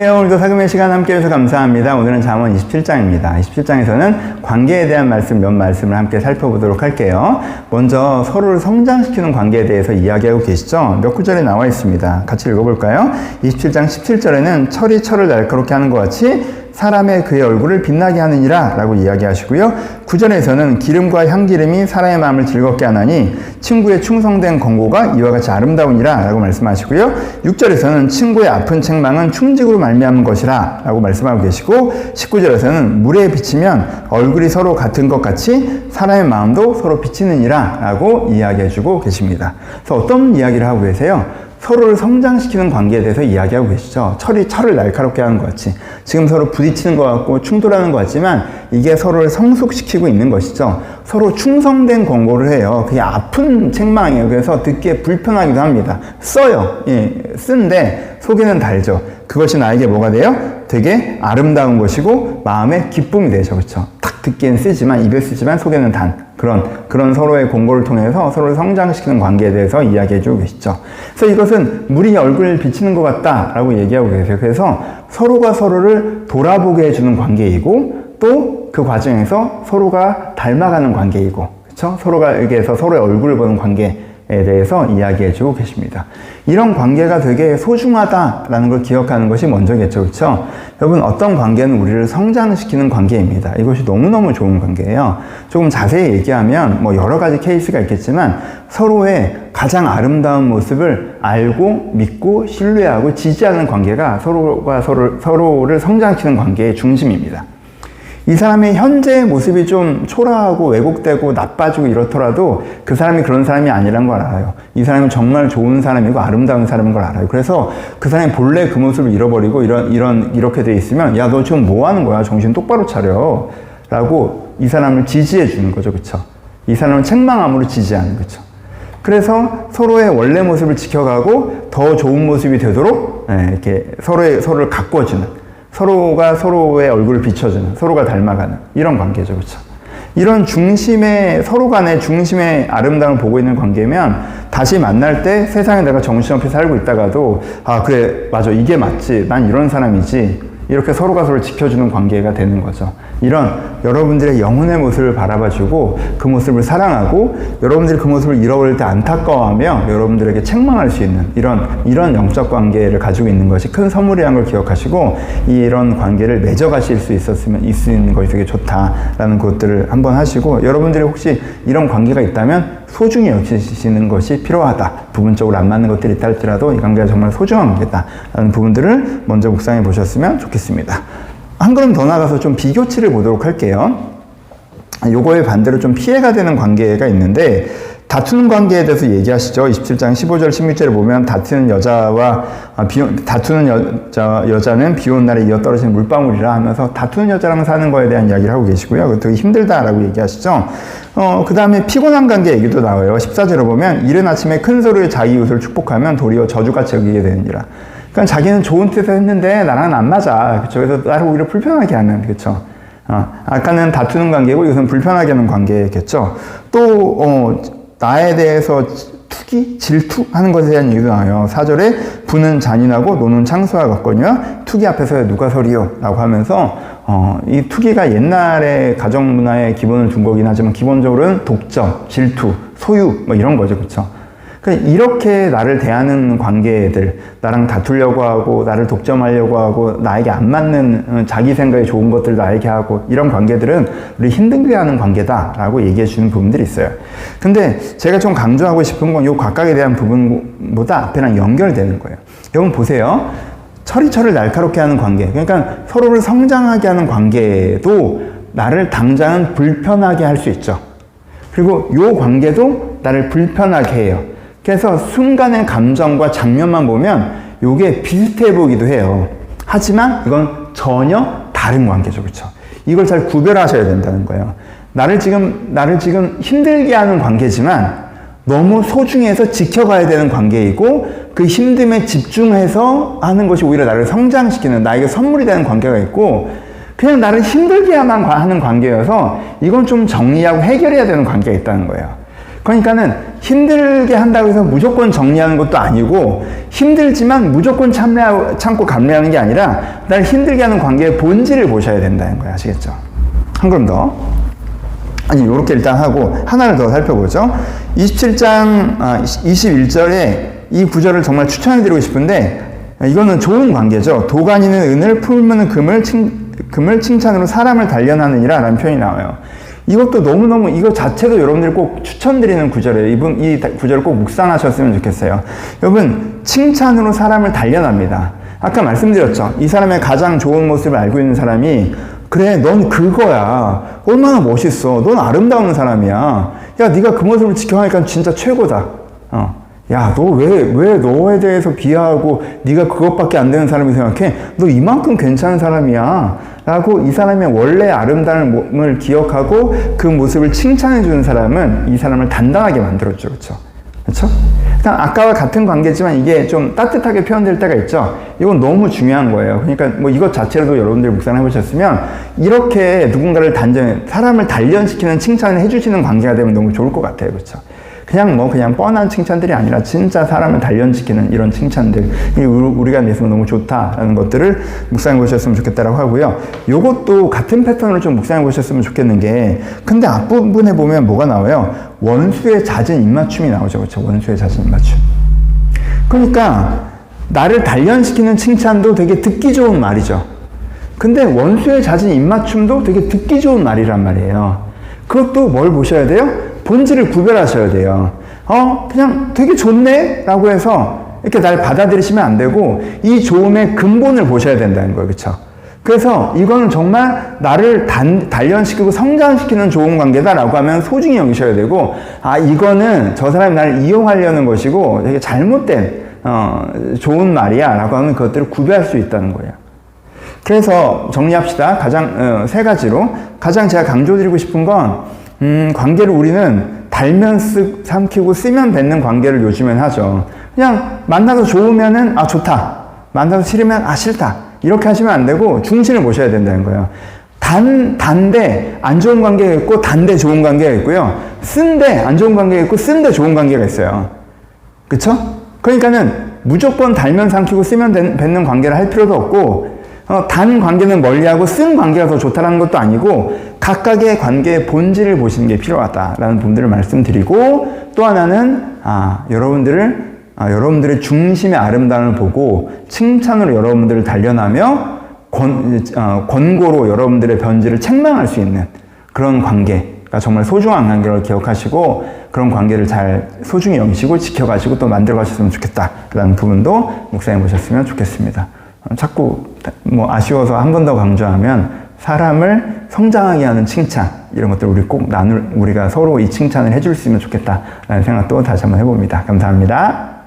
네, 오늘도 사금의 시간 함께 해주셔서 감사합니다. 오늘은 잠언 27장입니다. 27장에서는 관계에 대한 말씀 몇 말씀을 함께 살펴보도록 할게요. 먼저 서로를 성장시키는 관계에 대해서 이야기하고 계시죠? 몇 구절에 나와 있습니다. 같이 읽어볼까요? 27장 17절에는 철이 철을 날카롭게 하는 것 같이 사람의 그의 얼굴을 빛나게 하느니라 라고 이야기하시고요. 9절에서는 기름과 향기름이 사람의 마음을 즐겁게 하나니 친구의 충성된 권고가 이와 같이 아름다우니라 라고 말씀하시고요. 6절에서는 친구의 아픈 책망은 충직으로 말미암은 것이라 라고 말씀하고 계시고 19절에서는 물에 비치면 얼굴이 서로 같은 것 같이 사람의 마음도 서로 비치느니라 라고 이야기해주고 계십니다. 그래서 어떤 이야기를 하고 계세요? 서로를 성장시키는 관계에 대해서 이야기하고 계시죠. 철이 철을 날카롭게 하는 것 같이. 지금 서로 부딪히는 것 같고 충돌하는 것 같지만 이게 서로를 성숙시키고 있는 것이죠. 서로 충성된 권고를 해요. 그게 아픈 책망이에요. 그래서 듣기에 불편하기도 합니다. 써요. 예, 쓴데 속에는 달죠. 그것이 나에게 뭐가 돼요? 되게 아름다운 것이고 마음에 기쁨이 되죠. 그렇죠? 탁 듣기엔 쓰지만 입에 쓰지만 속에는 단. 그런 그런 서로의 공고를 통해서 서로를 성장시키는 관계에 대해서 이야기해 주고 계시죠. 그래서 이것은 물이 얼굴을 비치는 것 같다라고 얘기하고 계세요. 그래서 서로가 서로를 돌아보게 해주는 관계이고 또 그 과정에서 서로가 닮아가는 관계이고 그렇죠? 서로가 여기에서 서로의 얼굴을 보는 관계 에 대해서 이야기해 주고 계십니다. 이런 관계가 되게 소중하다라는 걸 기억하는 것이 먼저겠죠. 그렇죠? 여러분 어떤 관계는 우리를 성장시키는 관계입니다. 이것이 너무너무 좋은 관계예요. 조금 자세히 얘기하면 뭐 여러 가지 케이스가 있겠지만 서로의 가장 아름다운 모습을 알고 믿고 신뢰하고 지지하는 관계가 서로가 서로, 서로를 성장시키는 관계의 중심입니다. 이 사람의 현재의 모습이 좀 초라하고 왜곡되고 나빠지고 이렇더라도 그 사람이 그런 사람이 아니란 걸 알아요. 이 사람은 정말 좋은 사람이고 아름다운 사람인 걸 알아요. 그래서 그 사람이 본래 그 모습을 잃어버리고 이런, 이런, 이렇게 돼 있으면 야, 너 지금 뭐 하는 거야? 정신 똑바로 차려. 라고 이 사람을 지지해 주는 거죠. 그쵸? 이 사람을 책망함으로 지지하는 거죠. 그래서 서로의 원래 모습을 지켜가고 더 좋은 모습이 되도록 예, 이렇게 서로의, 서로를 가꿔주는 서로가 서로의 얼굴을 비춰주는, 서로가 닮아가는 이런 관계죠. 그렇죠? 이런 중심의, 서로 간의 중심의 아름다움을 보고 있는 관계면 다시 만날 때 세상에 내가 정신없이 살고 있다가도 아, 그래, 맞아. 이게 맞지. 난 이런 사람이지. 이렇게 서로가 서로를 지켜주는 관계가 되는 거죠. 이런 여러분들의 영혼의 모습을 바라봐주고 그 모습을 사랑하고 여러분들이 그 모습을 잃어버릴 때 안타까워하며 여러분들에게 책망할 수 있는 이런 이런 영적 관계를 가지고 있는 것이 큰 선물이라는 걸 기억하시고 이런 관계를 맺어가실 수 있었으면 있는 것이 되게 좋다라는 것들을 한번 하시고 여러분들이 혹시 이런 관계가 있다면 소중히 여기시는 것이 필요하다. 부분적으로 안 맞는 것들이 있다 할지라도 이 관계가 정말 소중한 관계다라는 부분들을 먼저 묵상해 보셨으면 좋겠습니다. 한 걸음 더 나가서 좀 비교치를 보도록 할게요. 요거에 반대로 좀 피해가 되는 관계가 있는데 다투는 관계에 대해서 얘기하시죠. 27장 15절 16절에 보면 다투는 여자와 아, 비, 다투는 여자, 여자는 비 오는 날에 이어 떨어지는 물방울이라 하면서 다투는 여자랑 사는 거에 대한 이야기를 하고 계시고요. 그거 되게 힘들다라고 얘기하시죠. 어, 그 다음에 피곤한 관계 얘기도 나와요. 14절에 보면 이른 아침에 큰 소리로 자기 이웃을 축복하면 도리어 저주같이 여기게 되느니라. 그러니까 자기는 좋은 뜻을 했는데 나랑은 안 맞아. 그래서 나를 오히려 불편하게 하는, 그쵸? 어, 아까는 다투는 관계고 이것은 불편하게 하는 관계겠죠. 또, 어, 나에 대해서 투기, 질투하는 것에 대한 얘기도 나와요. 사절에 부는 잔인하고 노는 창수와 같거니와 투기 앞에서 누가 서리요? 라고 하면서 어, 이 투기가 옛날의 가정 문화의 기본을 둔 거긴 하지만 기본적으로는 독점, 질투, 소유 뭐 이런 거죠. 그렇죠? 그러니까 이렇게 나를 대하는 관계들, 나랑 다투려고 하고, 나를 독점하려고 하고, 나에게 안 맞는 어, 자기 생각에 좋은 것들 나에게 하고, 이런 관계들은 우리 힘들게 하는 관계다라고 얘기해 주는 부분들이 있어요. 근데 제가 좀 강조하고 싶은 건 이 각각에 대한 부분보다 앞에랑 연결되는 거예요. 여러분 보세요. 철이 철을 날카롭게 하는 관계. 그러니까 서로를 성장하게 하는 관계도 나를 당장은 불편하게 할 수 있죠. 그리고 이 관계도 나를 불편하게 해요. 그래서 순간의 감정과 장면만 보면 이게 비슷해 보기도 해요. 하지만 이건 전혀 다른 관계죠. 그렇죠? 이걸 잘 구별하셔야 된다는 거예요. 나를 지금 나를 지금 힘들게 하는 관계지만 너무 소중해서 지켜가야 되는 관계이고 그 힘듦에 집중해서 하는 것이 오히려 나를 성장시키는 나에게 선물이 되는 관계가 있고 그냥 나를 힘들게 하는 관계여서 이건 좀 정리하고 해결해야 되는 관계가 있다는 거예요. 그러니까는 힘들게 한다고 해서 무조건 정리하는 것도 아니고 힘들지만 무조건 참고, 참고 감내하는 게 아니라 날 힘들게 하는 관계의 본질을 보셔야 된다는 거예요. 아시겠죠? 한 걸음 더. 아니, 요렇게 일단 하고 하나를 더 살펴보죠. 27장 아, 21절에 이 구절을 정말 추천해드리고 싶은데 이거는 좋은 관계죠. 도가니는 은을 풀무는 금을 칭, 금을 칭찬으로 사람을 단련하느니라 라는 표현이 나와요. 이것도 너무너무 이거 자체도 여러분들이 꼭 추천드리는 구절이에요. 이분 이 구절을 꼭 묵상하셨으면 좋겠어요. 여러분 칭찬으로 사람을 단련합니다. 아까 말씀드렸죠. 이 사람의 가장 좋은 모습을 알고 있는 사람이 그래 넌 그거야. 얼마나 멋있어. 넌 아름다운 사람이야. 야 네가 그 모습을 지켜가니까 진짜 최고다. 어. 야, 너 왜, 왜 너에 대해서 비하하고 네가 그것밖에 안 되는 사람이 생각해? 너 이만큼 괜찮은 사람이야. 라고 이 사람의 원래 아름다운 몸을 기억하고 그 모습을 칭찬해 주는 사람은 이 사람을 단단하게 만들었죠. 그렇죠? 그렇죠? 일단 아까와 같은 관계지만 이게 좀 따뜻하게 표현될 때가 있죠. 이건 너무 중요한 거예요. 그러니까 뭐 이것 자체로도 여러분들이 묵상해 보셨으면 이렇게 누군가를 단전, 사람을 단련시키는 칭찬을 해주시는 관계가 되면 너무 좋을 것 같아요. 그렇죠? 그냥 뭐 그냥 뻔한 칭찬들이 아니라 진짜 사람을 단련시키는 이런 칭찬들 우리가 내으면 너무 좋다라는 것들을 묵상해 보셨으면 좋겠다라고 하고요. 요것도 같은 패턴을 좀 묵상해 보셨으면 좋겠는 게 근데 앞부분에 보면 뭐가 나와요? 원수의 잦은 입맞춤이 나오죠. 그렇죠? 원수의 잦은 입맞춤. 그러니까 나를 단련시키는 칭찬도 되게 듣기 좋은 말이죠. 근데 원수의 잦은 입맞춤도 되게 듣기 좋은 말이란 말이에요. 그것도 뭘 보셔야 돼요? 본질을 구별하셔야 돼요. 어, 그냥 되게 좋네? 라고 해서 이렇게 날 받아들이시면 안 되고 이 좋음의 근본을 보셔야 된다는 거예요. 그쵸? 그래서 이거는 정말 나를 단, 단련시키고 성장시키는 좋은 관계다라고 하면 소중히 여기셔야 되고 아, 이거는 저 사람이 나를 이용하려는 것이고 되게 잘못된 어, 좋은 말이야 라고 하면 그것들을 구별할 수 있다는 거예요. 그래서 정리합시다. 가장 어, 세 가지로 가장 제가 강조드리고 싶은 건 음, 관계를 우리는 달면 쓰, 삼키고 쓰면 뱉는 관계를 요즘엔 하죠. 그냥 만나서 좋으면은 아 좋다. 만나서 싫으면 아 싫다. 이렇게 하시면 안 되고 중심을 보셔야 된다는 거예요. 단, 단데 안 좋은 관계가 있고 단데 좋은 관계가 있고요. 쓴데 안 좋은 관계가 있고 쓴데 좋은 관계가 있어요. 그쵸? 그러니까는 무조건 달면 삼키고 쓰면 뱉는 관계를 할 필요도 없고 어, 단 관계는 멀리하고 쓴 관계가 더 좋다는 것도 아니고 각각의 관계의 본질을 보시는 게 필요하다라는 부분들을 말씀드리고 또 하나는 아, 여러분들을 아, 여러분들의 중심의 아름다움을 보고 칭찬으로 여러분들을 단련하며 권, 어, 권고로 여러분들의 변질을 책망할 수 있는 그런 관계가 정말 소중한 관계를 기억하시고 그런 관계를 잘 소중히 여기시고 지켜가시고 또 만들어 가셨으면 좋겠다라는 부분도 묵상해 보셨으면 좋겠습니다. 자꾸 뭐 아쉬워서 한 번 더 강조하면 사람을 성장하게 하는 칭찬 이런 것들 우리 꼭 나눌 우리가 서로 이 칭찬을 해줄 수 있으면 좋겠다라는 생각도 다시 한번 해봅니다. 감사합니다.